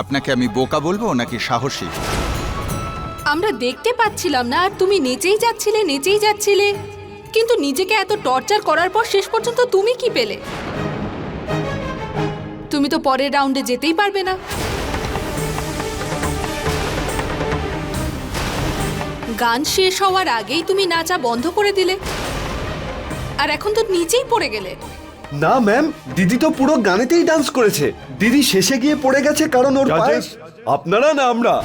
আপনাকে আমি বোকা বলব নাকি সাহসী? আমরা দেখতে পাচ্ছিলাম না, আর তুমি নেচেই যাচ্ছিলে নেচেই যাচ্ছিলে। কিন্তু নিজেকে এত টর্চার করার পর শেষ পর্যন্ত তুমি কি পেলে? তুমি তো পরের রাউন্ডে যেতেই পারবে না। গান শেষ হওয়ার আগেই তুমি নাচা বন্ধ করে দিলে। আর এখন তো নিচেই পড়ে গেলে। না ম্যাম দিদি তো পুরো গানেতেই ডান্স করেছে। দিদি শেষে গিয়ে পড়ে গেছে কারণ ওর পায়ে আপনারা না আমরা।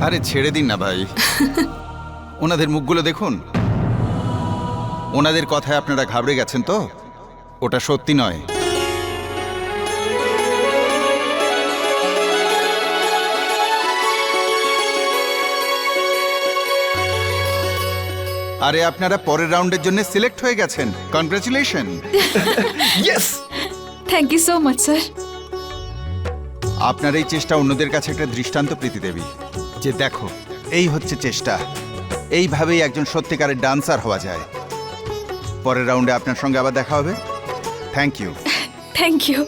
আরে ছেড়ে দিন না ভাই। ওনাদের মুখগুলো দেখুন। ওনাদের কথায় আপনারা ঘাবড়ে গেছেন তো? ওটা সত্যি নয়। আরে আপনারা পরের রাউন্ডের জন্য সিলেক্ট হয়ে গেছেন। Congratulation yes thank you so much sir আপনার এই চেষ্টা অন্যদের কাছে একটা দৃষ্টান্ত প্রীতি দেবী যে দেখো এই হচ্ছে চেষ্টা। এইভাবেই একজন সত্যিকারের ডান্সার হওয়া যায়। পরের রাউন্ডে আপনার সঙ্গে আবার দেখা হবে। থ্যাংক ইউ থ্যাংক ইউ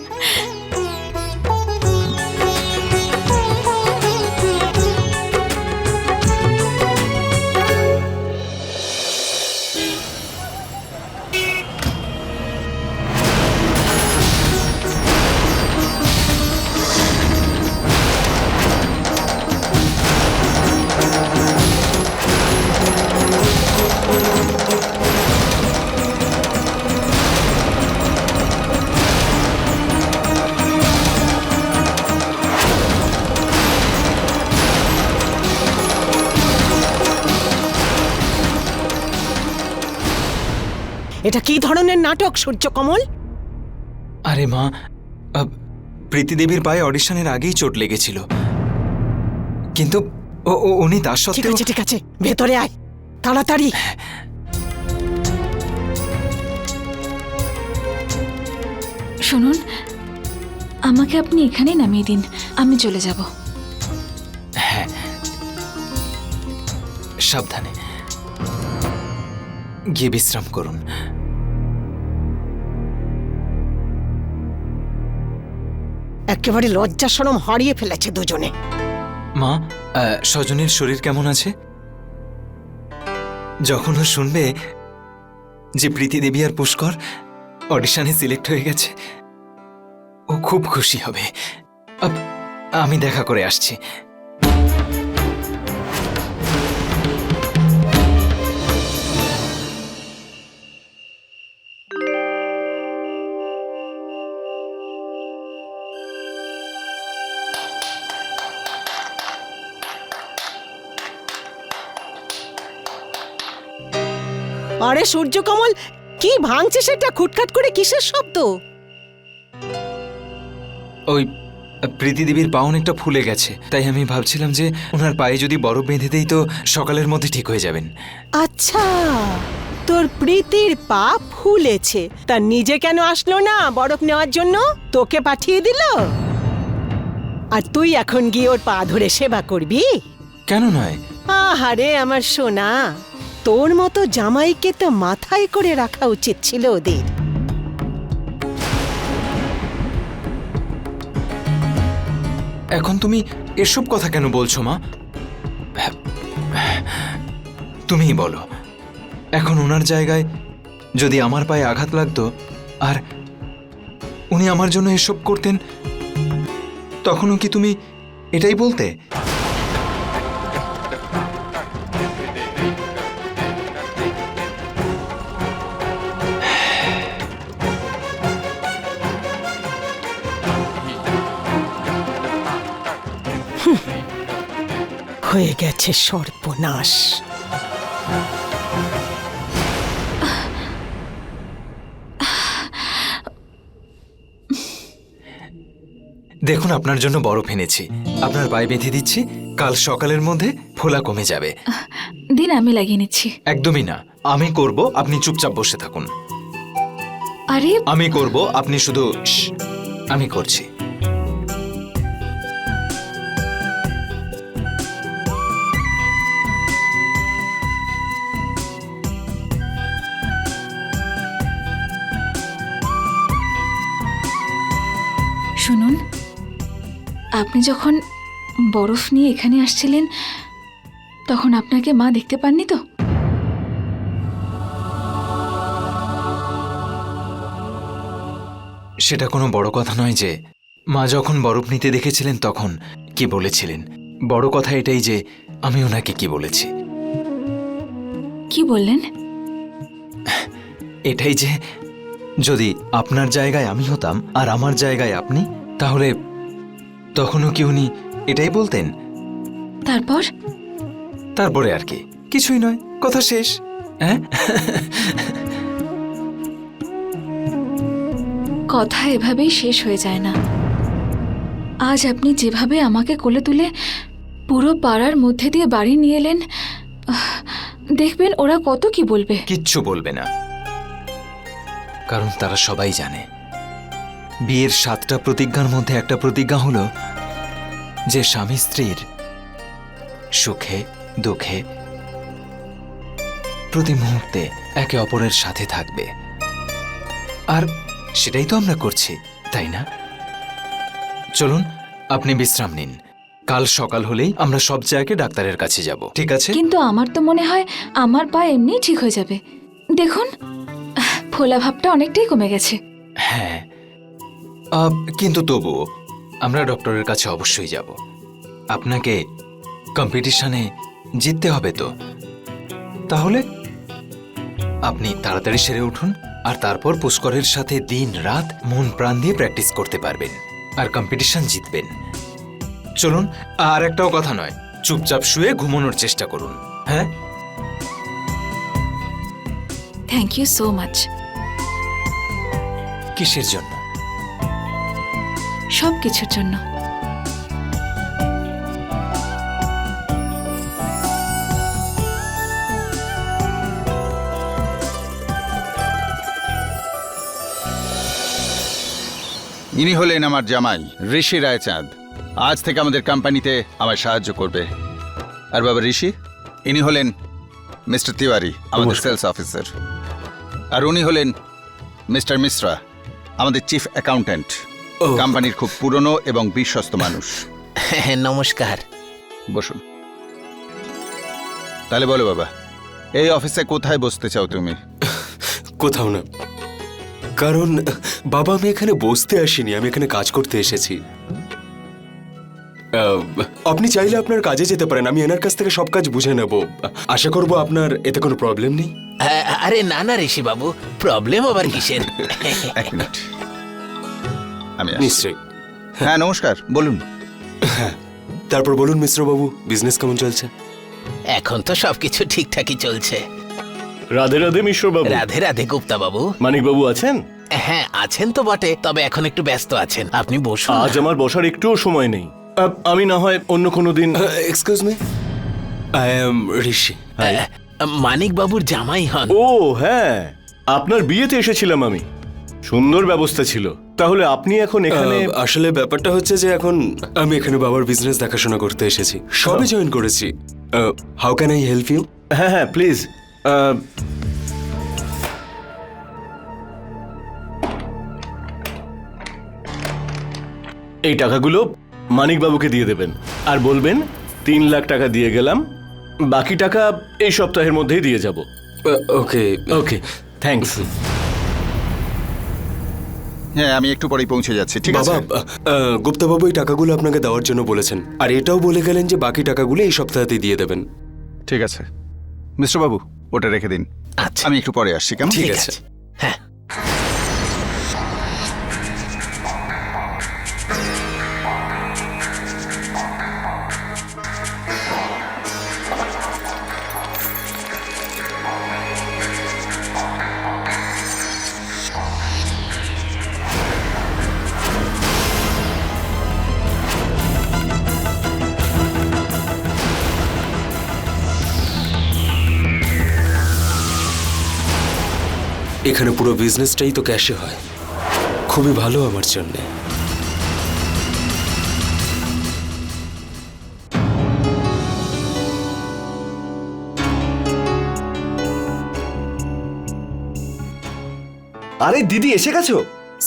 এটা কি ধরনের নাটক সূর্যকমল? আরে মা প্রীতিদেবীর প্রীতি পায়ে অডিশনের আগেই চোট লেগেছিল। কিন্তু ও ও- উনি তার ঠিক সত্ত্বেও আছে ঠিক আছে ভেতরে আয় তাড়াতাড়ি। শুনুন আমাকে আপনি এখানেই নামিয়ে দিন আমি চলে যাব। সাবধানে। গিয়ে বিশ্রাম করুন। একেবারে লজ্জা সরম হারিয়ে ফেলেছে দুজনে। মা আহ, স্বজনের শরীর কেমন আছে? যখন ও শুনবে যে প্রীতি দেবী আর পুষ্কর অডিশনে সিলেক্ট হয়ে গেছে ও খুব খুশি হবে। আমি দেখা করে আসছি। আরে সূর্যকমল কি ভাঙছে সেটা? খুটখাট করে কিসের শব্দ? ওই প্রীতি দেবীর পা অনেকটা ফুলে গেছে তাই আমি ভাবছিলাম যে ওনার পায়ে যদি বরফ বেঁধে দেই তো সকালের মধ্যে ঠিক হয়ে যাবেন। আচ্ছা তোর প্রীতির পা ফুলেছে তা নিজে কেন আসলো না বরফ নেওয়ার জন্য? তোকে পাঠিয়ে দিল? আর তুই এখন গিয়ে ওর পা ধরে সেবা করবি? কেন নয়? আহারে আমার সোনা। তোর মতো জামাইকে তো মাথায় করে রাখা উচিত ছিল ওদের। এখন তুমি এসব কথা কেন বলছো, মা? তুমিই বলো। এখন ওনার জায়গায় যদি আমার পায়ে আঘাত লাগতো, আর উনি আমার জন্য এসব করতেন, তখনও কি তুমি এটাই বলতে? হয়ে গেছে সর্বনাশ। দেখুন আপনার জন্য বরফ এনেছি। আপনার পায়ে বেঁধে দিচ্ছি কাল সকালের মধ্যে ফোলা কমে যাবে। দিন আমি লাগিয়ে নিচ্ছি। একদমই না। আমি করব আপনি চুপচাপ বসে থাকুন। আরে আমি করব আপনি শুধু আমি করছি। আপনি যখন বরফ নিয়ে এখানে আসছিলেন তখন আপনাকে মা দেখতে পাননি তো? সেটা কোনো বড় কথা নয় যে মা যখন বরফ নিতে দেখেছিলেন তখন কি বলেছিলেন? বড় কথা এটাই যে আমি ওনাকে কি বলেছি। কি বললেন? এটাই যে যদি আপনার জায়গায় আমি হতাম আর আমার জায়গায় আপনি তাহলে তখনও কি উনি এটাই বলতেন? তারপর? তারপরে আর কি। কিছুই নয় কথা শেষ। হ্যাঁ? কথা এভাবেই শেষ হয়ে যায় না। আজ আপনি যেভাবে আমাকে কোলে তুলে পুরো পাড়ার মধ্যে দিয়ে বাড়ি নিয়ে এলেন দেখবেন ওরা কত কি বলবে। কিচ্ছু বলবে না। কারণ তারা সবাই জানে। বিয়ের সাতটা প্রতিজ্ঞার মধ্যে একটা প্রতিজ্ঞা হলো যে স্বামী স্ত্রীর সুখে দুঃখে প্রতি মুহূর্তে একে অপরের সাথে থাকবে। আর সেটাই তো আমরা করছি তাই না? চলুন আপনি বিশ্রাম নিন। কাল সকাল হলেই আমরা সব জায়গায় ডাক্তারের কাছে যাব ঠিক আছে? কিন্তু আমার তো মনে হয় আমার পা এমনিই ঠিক হয়ে যাবে। দেখুন ফোলা ভাবটা অনেকটাই কমে গেছে। হ্যাঁ কিন্তু তবুও আমরা ডক্টরের কাছে অবশ্যই যাব। আপনাকে কম্পিটিশনে জিততে হবে তো। তাহলে আপনি তাড়াতাড়ি সেরে উঠুন আর তারপর পুষ্করের সাথে দিন রাত মন প্রাণ দিয়ে প্র্যাকটিস করতে পারবেন আর কম্পিটিশন জিতবেন। চলুন আর একটাও কথা নয় চুপচাপ শুয়ে ঘুমানোর চেষ্টা করুন হ্যাঁ? থ্যাংক ইউ সো মাচ কিসের জন্য? সব কিছুর জন্য। ইনি হলেন আমার জামাই ঋষি রায়চাঁদ। আজ থেকে আমাদের কোম্পানিতে আমায় সাহায্য করবে। আর বাবা ঋষি ইনি হলেন মিস্টার তিওয়ারি আমাদের সেলস অফিসার। আর উনি হলেন মিস্টার মিশ্রা আমাদের চিফ অ্যাকাউন্ট্যান্ট। কোম্পানির খুব পুরনো এবং বিশ্বস্ত মানুষ। হ্যাঁ, নমস্কার। বসুন। তাহলে বলো বাবা এই অফিসে কোথায় বসতে চাও তুমি? কোথাও না। কারণ বাবা আমি এখানে বসতে আসিনি আমি এখানে কাজ করতে এসেছি। আহ, আপনি চাইলে আপনার কাজে যেতে পারেন আমি এনার কাছ থেকে সব কাজ বুঝে নেব। আশা করব আপনার এতে কোনো প্রবলেম নেই? আরে না না ঋষি বাবু প্রবলেম আবার কিসের? এক মিনিট। আমি আসছি। নিশ্চয়ই। হ্যাঁ নমস্কার বলুন। তারপর বলুন মিশ্রবাবু বিজনেস কেমন চলছে? এখন তো সবকিছু ঠিকঠাকই চলছে। রাধে রাধে মিশ্রবাবু রাধে রাধে গুপ্তা বাবু মানিকবাবু আছেন? হ্যাঁ আছেন তো বটে তবে এখন একটু ব্যস্ত আছেন আপনি বসুন। আজ আমার বসার একটুও সময় নেই। আহ, আমি না হয় অন্য কোনো দিন excuse me I am Rishi Manik বাবুর জামাই হন। ও হ্যাঁ আপনার বিয়েতে এসেছিলাম আমি। সুন্দর ব্যবস্থা ছিল। তাহলে আপনি এখন এখানে আহ, আসলে ব্যাপারটা হচ্ছে যে এখন আমি এখানে বাবার বিজনেস দেখাশোনা করতে এসেছি। সবে জয়েন করেছি। How can I help you হ্যাঁ হ্যাঁ প্লিজ এই টাকাগুলো মানিকবাবুকে দিয়ে দেবেন। আর বলবেন তিন লাখ টাকা দিয়ে গেলাম বাকি টাকা এই সপ্তাহের মধ্যেই দিয়ে যাব। ওকে ওকে থ্যাঙ্কস হ্যাঁ আমি একটু পরেই পৌঁছে যাচ্ছি ঠিক আছে? বাবা আহ, গুপ্তাবাবু এই টাকাগুলো আপনাকে দেওয়ার জন্য বলেছেন। আর এটাও বলে গেলেন যে বাকি টাকাগুলো এই সপ্তাহতেই দিয়ে দেবেন। ঠিক আছে। মিস্টার বাবু ওটা রেখে দিন। আচ্ছা। আমি একটু পরে আসছি কেমন? ঠিক। আছে। হ্যাঁ। এখানে পুরো বিজনেসটাই তো ক্যাশে হয়। খুবই ভালো আমার জন্য। আরে দিদি এসে গেছো?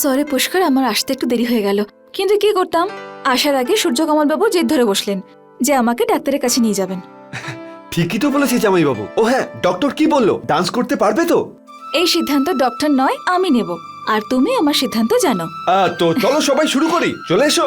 সরি পুষ্কর আমার আসতে একটু দেরি হয়ে গেল। কিন্তু কি করতাম? আসার আগে সূর্যকমলবাবু জেদ ধরে বসলেন যে আমাকে ডাক্তারের কাছে নিয়ে যাবেন। ঠিকই তো বলেছে জামাইবাবু। ও হ্যাঁ ডক্টর কি বলল? ডান্স করতে পারবে তো? এই সিদ্ধান্ত ডক্টর নয়, আমি নেব। আর তুমি আমার সিদ্ধান্ত জানো। তো চলো সবাই শুরু করি। চলে এসো।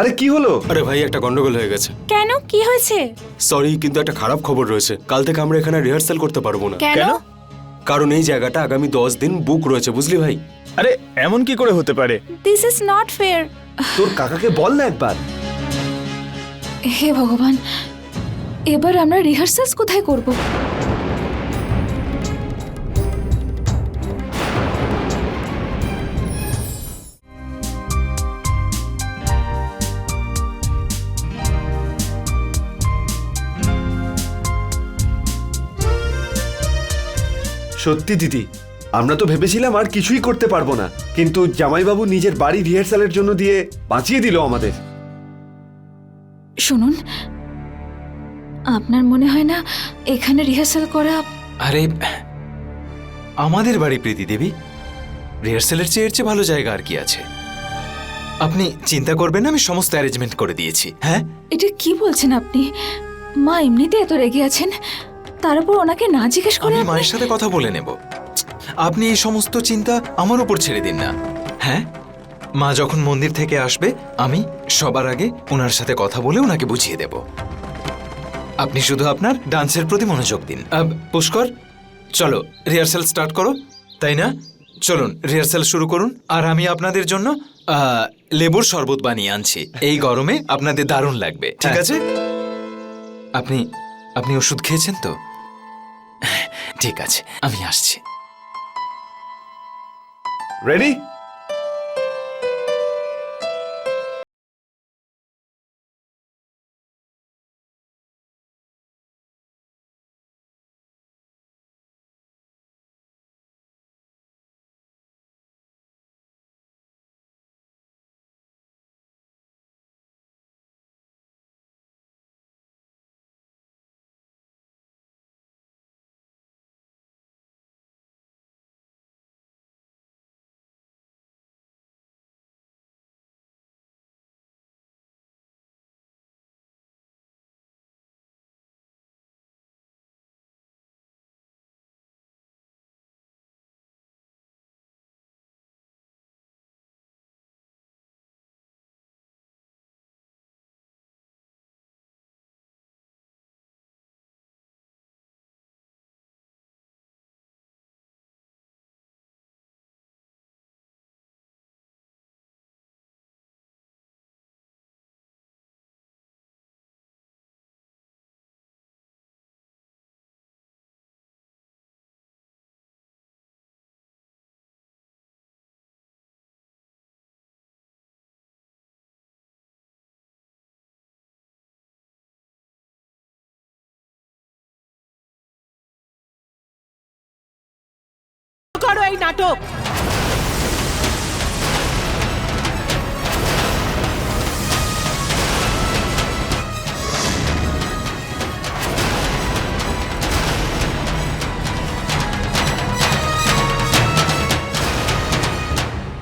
আরে কি হলো? আরে ভাই একটা গন্ডগোল হয়ে গেছে। কেন? কি হয়েছে? সরি কিন্তু একটা খারাপ খবর রয়েছে। কাল থেকে আমরা এখানে রিহার্সাল করতে পারব না। কেন? কারণ এই জায়গাটা আগামী দশ দিন বুক রয়েছে বুঝলি ভাই? আরে এমন কি করে হতে পারে? দিস ইজ নট ফেয়ার তোর কাকাকে বল না একবার। হে ভগবান এবার আমরা রিহার্সালস কোথায় করব? সত্যি দিদি আমরা তো ভেবেছিলাম আর কিছুই করতে পারব না কিন্তু জামাইবাবু নিজের বাড়ি রিহার্সালের জন্য দিয়ে বাঁচিয়ে দিল আমাদের। শুনুন আপনার মনে হয় না এখানে রিহার্সাল করা আরে আমাদের বাড়ি প্রীতি দেবী রিহার্সালের চেয়ে এর চেয়ে ভালো জায়গা আর কি আছে? আপনি চিন্তা করবেন না আমি সমস্ত অ্যারেঞ্জমেন্ট করে দিয়েছি হ্যাঁ? এটা কি বলছেন আপনি? মা এমনিতে এত রেগে আছেন। তার উপর ওনাকে না জিজ্ঞেস করে আমি মায়ের সাথে কথা বলে নেব। আপনি এই সমস্ত চিন্তা আমার উপর ছেড়ে দিন না। হ্যাঁ? মা যখন মন্দির থেকে আসবে আমি সবার আগে ওনার সাথে কথা বলে ওনাকে বুঝিয়ে দেব। আপনি শুধু আপনার ডান্সের প্রতি মনোযোগ দিন। আব, পুষ্কর চলো রিহার্সাল স্টার্ট করো। তাই না? চলুন রিহার্সাল শুরু করুন। আর আমি আপনাদের জন্য আহ, লেবুর শরবত বানিয়ে আনছি। এই গরমে আপনাদের দারুণ লাগবে। ঠিক আছে? আপনি আপনি ওষুধ খেয়েছেন তো? ঠিক আছে আমি আসছি। রেডি করো এই নাটক।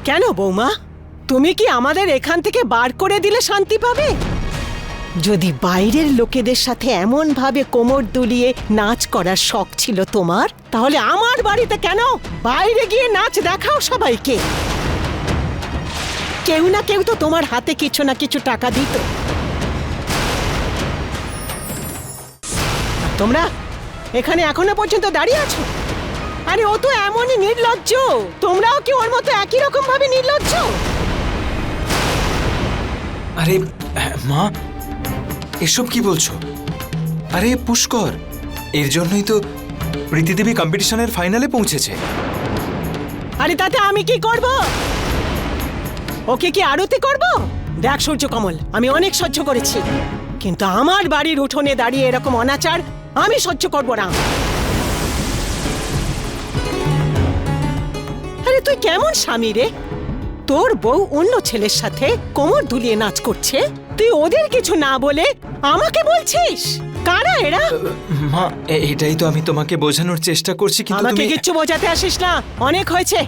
কেন বৌমা? তুমি কি আমাদের এখান থেকে বার করে দিলে শান্তি পাবে? যদি বাইরের লোকেদের সাথে এমনভাবে কোমর দুলিয়ে নাচ করার শখ ছিল তোমার, তাহলে আমার বাড়িতে কেন? বাইরে গিয়ে নাচ দেখাও সবাইকে। কেউ না কেউ তো তোমার হাতে কিছু না কিছু টাকা দিত। তোমরা এখানে এখনও পর্যন্ত দাঁড়িয়ে আছো? আরে, ও তো এমনই নির্লজ্জ। তোমরাও কি ওর মতো একই রকম ভাবে নির্লজ্জ? আরে, মা এসব কি বলছো? আরে, পুষ্কর, এর জন্যই তো প্রীতিদেবী কম্পিটিশনের ফাইনালে পৌঁছেছে। আরে, তাতে আমি কি করব? ওকে কি আরতি করব? দেখ, সূর্য কমল, আমি অনেক সহ্য করেছি। কিন্তু আমার বাড়ির উঠোনে দাঁড়িয়ে এরকম অনাচার, আমি সহ্য করব না। আরে, তুই কেমন স্বামী রে? তোর বউ অন্য ছেলের সাথে কোমর দুলিয়ে নাচ করছে? তুই ওদের কিছু না বলে আমাকে বলছিস? কারা এরা? মা এটাই তো আমি তোমাকে বোঝানোর চেষ্টা করছি কিন্তু আমাকে তুমি কিচ্ছু বোঝাতে আসিস না। অনেক হয়েছে।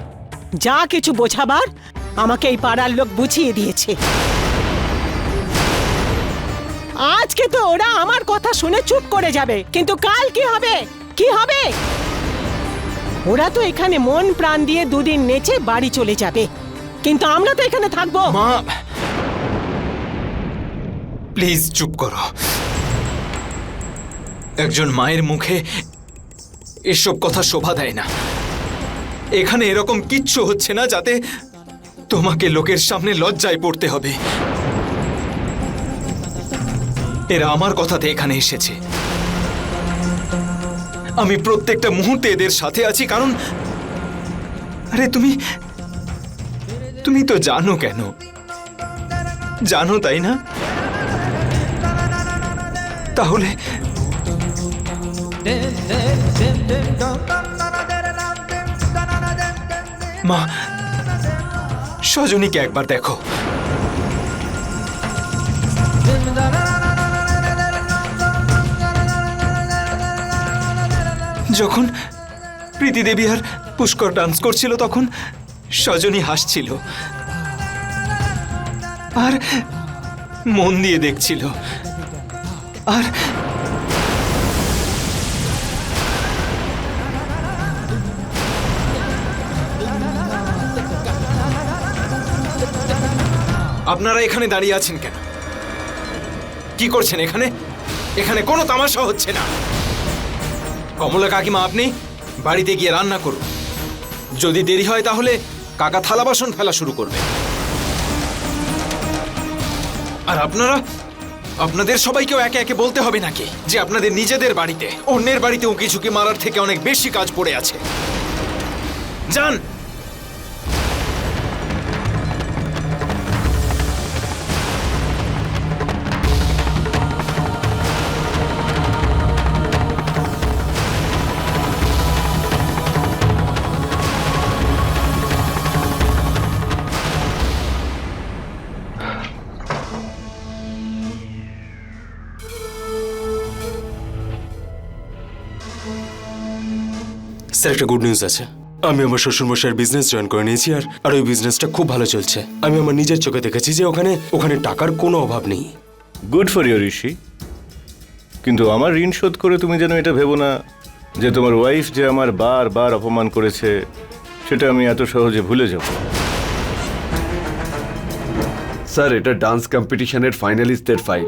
যা কিছু বোঝাবার আমাকে এই পাড়ার লোক বুঝিয়ে দিয়েছে। আজকে তো ওরা আমার কথা শুনে চুপ করে যাবে কিন্তু কাল কি হবে? কি হবে? ওরা তো এখানে মন প্রাণ দিয়ে দুদিন নেচে বাড়ি চলে যাবে। কিন্তু আমরা তো এখানে থাকব। মা, প্লিজ চুপ করো। একজন মায়ের মুখে এসব কথা শোভা দেয় না। এখানে এরকম কিচ্ছু হচ্ছে না যাতে তোমাকে লোকের সামনে লজ্জায় পড়তে হবে। এরা আমার কথাতে এখানে এসেছে। আমি প্রত্যেকটা মুহূর্তে এদের সাথে আছি, কারণ আরে তুমি তুমি তো জানো কেন? জানো তাই না? তাহলে মা, সজনীকে একবার দেখো। যখন প্রীতি দেবী আর পুষ্কর ডান্স করছিল তখন সজনী হাসছিল। আর মন দিয়ে দেখছিল। আর আপনারা এখানে দাঁড়িয়ে আছেন কেন? কি করছেন এখানে? এখানে কোনো তামাশা হচ্ছে না। কমলা কাকিমা, আপনি বাড়িতে গিয়ে রান্না করুন। যদি দেরি হয় তাহলে কাকা থালা বাসন ফেলা শুরু করবে। আর আপনারা? আপনাদের সবাইকেও একে একে বলতে হবে নাকি? যে আপনাদের নিজেদের বাড়িতে, অন্যের বাড়িতে উকি ঝুঁকি মারার থেকে অনেক বেশি কাজ পড়ে আছে। যান! স্যার একটা গুড নিউজ আছে। আমি আমার শ্বশুরমশাইয়ের বিজনেস জয়েন করে নিয়েছি আর আর ওই বিজনেসটা খুব ভালো চলছে। আমি আমার নিজের চোখে দেখেছি যে ওখানে ওখানে টাকার কোনো অভাব নেই। Good for your Rishi. কিন্তু আমার ঋণ শোধ করে তুমি যেন এটা ভেবো না যে তোমার ওয়াইফ যে আমার বার বার অপমান করেছে সেটা আমি এত সহজে ভুলে যাব। স্যার এটা ডান্স কম্পিটিশনের ফাইনালিস্টদের ফাইল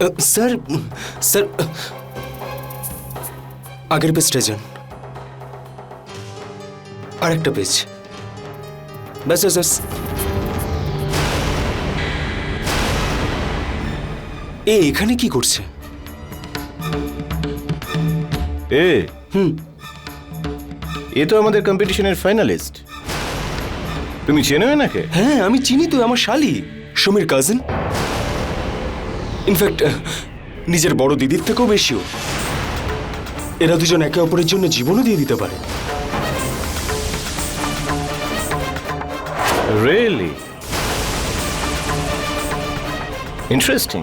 স্যার স্যার আগের পেজটা যান আরেকটা পেজ ব্যাস ব্যাস ব্যাস এ এখানে কি করছে? এ? হুম। এ তো আমাদের কম্পিটিশনের ফাইনালিস্ট তুমি চেনো এনাকে? হ্যাঁ আমি চিনি তো আমার শালি। সমীর কাজিন। ইনফ্যাক্ট নিজের বড় দিদির থেকেও বেশিও। এরা দুজন একে অপরের জন্য জীবনও দিয়ে দিতে পারে। Really interesting